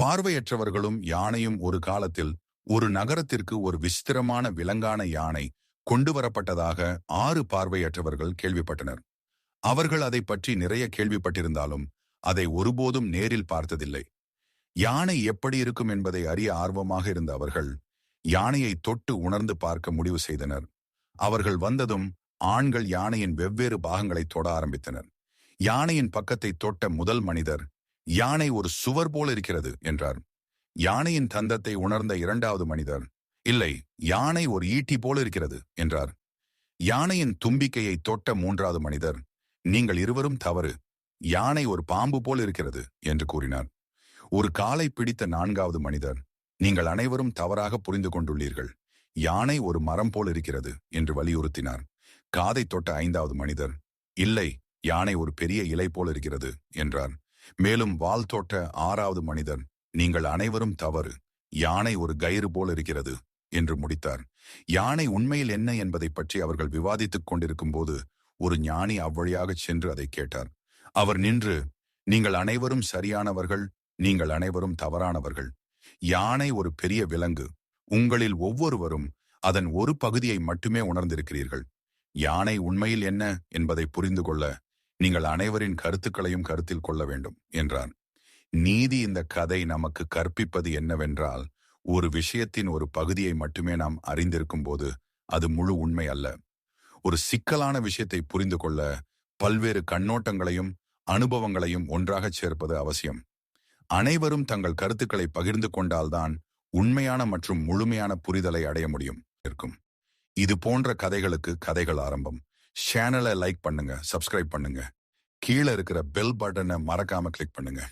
பார்வையற்றவர்களும் யானையும் ஒரு காலத்தில் ஒரு நகரத்திற்கு ஒரு விசித்திரமான விலங்கான யானை கொண்டு வரப்பட்டதாக ஆறு பார்வையற்றவர்கள் கேள்விப்பட்டனர். அவர்கள் அதை பற்றி நிறைய கேள்விப்பட்டிருந்தாலும் அதை ஒருபோதும் நேரில் பார்த்ததில்லை. யானை எப்படி இருக்கும் என்பதை அறிய ஆர்வமாக இருந்த அவர்கள் யானையை தொட்டு உணர்ந்து பார்க்க முடிவு செய்தனர். அவர்கள் வந்ததும் ஆண்கள் யானையின் வெவ்வேறு பாகங்களை தொட ஆரம்பித்தனர். யானையின் பக்கத்தை தொட்ட முதல் மனிதர் யானை ஒரு சுவர் போல இருக்கிறது என்றார். யானையின் தந்தத்தை உணர்ந்த இரண்டாவது மனிதர் இல்லை யானை ஒரு ஈட்டி போல இருக்கிறது என்றார். யானையின் தும்பிக்கையை தொட்ட மூன்றாவது மனிதர் நீங்கள் இருவரும் தவறு யானை ஒரு பாம்பு போல் இருக்கிறது என்று கூறினார். ஒரு காலை பிடித்த நான்காவது மனிதர் நீங்கள் அனைவரும் தவறாக புரிந்து கொண்டுள்ளீர்கள் யானை ஒரு மரம் போல் இருக்கிறது என்று வலியுறுத்தினார். காதை தொட்ட ஐந்தாவது மனிதர் இல்லை யானை ஒரு பெரிய இலை போல் இருக்கிறது என்றார். மேலும் வால் தோட்ட ஆறாவது மனிதர் நீங்கள் அனைவரும் தவறு. யானை ஒரு கயிறு போல் இருக்கிறது என்று முடித்தார். யானை உண்மையில் என்ன என்பதை பற்றி அவர்கள் விவாதித்துக் கொண்டிருக்கும் போது ஒரு ஞானி அவ்வழியாகச் சென்று அதை கேட்டார். அவர் நின்று நீங்கள் அனைவரும் சரியானவர்கள் நீங்கள் அனைவரும் தவறானவர்கள். யானை ஒரு பெரிய விலங்கு. உங்களில் ஒவ்வொருவரும் அதன் ஒரு பகுதியை மட்டுமே உணர்ந்திருக்கிறீர்கள். யானை உண்மையில் என்ன என்பதை புரிந்து கொள்ள நீங்கள் அனைவரின் கருத்துக்களையும் கருத்தில் கொள்ள வேண்டும் என்றார் நீதி இந்த கதை நமக்கு கற்பிப்பது என்னவென்றால் ஒரு விஷயத்தின் ஒரு பகுதியை மட்டுமே நாம் அறிந்திருக்கும் போது அது முழு உண்மை அல்ல. ஒரு சிக்கலான விஷயத்தை புரிந்து கொள்ள பல்வேறு கண்ணோட்டங்களையும் அனுபவங்களையும் ஒன்றாகச் சேர்ப்பது அவசியம். அனைவரும் தங்கள் கருத்துக்களை பகிர்ந்து கொண்டால்தான் உண்மையான மற்றும் முழுமையான புரிதலை அடைய முடியும் இருக்கும். இது போன்ற கதைகளுக்கு கதைகள் ஆரம்பம். சேனலை லைக் பண்ணுங்க சப்ஸ்கிரைப் பண்ணுங்க. கீழே இருக்கிற பெல் பட்டனை மறக்காம கிளிக் பண்ணுங்க.